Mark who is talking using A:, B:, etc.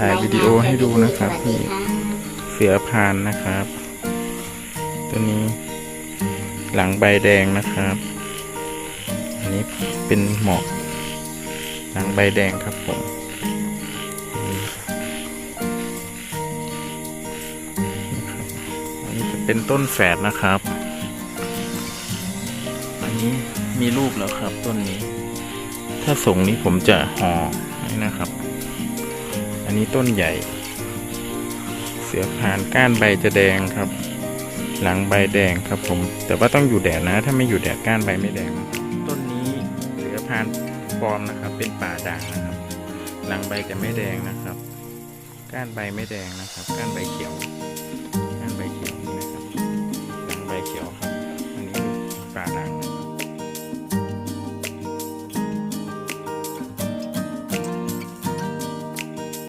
A: ถ่ายวิดีโอให้ดูนะครับพี่เสือพานนะครับ ตัวนี้ หลังใบแดงนะครับ อันนี้เป็นหมอกหลังใบแดงครับผมอันนี้จะเป็นต้นแฝดนะครับ อันนี้มีลูกแล้วครับต้นนี้ ถ้าส่งนี้ผมจะห่อนี่นะครับ นี้ต้นใหญ่ เสือผ่านก้านใบจะแดงครับ หลังใบแดงครับผม แต่ว่าต้องอยู่แดดนะ ถ้าไม่อยู่แดดก้านใบไม่แดง ต้นนี้เสือผ่านฟอมนะครับ เป็นป่าด่างนะครับ หลังใบจะไม่แดงนะครับ ก้านใบไม่แดงนะครับ ก้านใบเขียว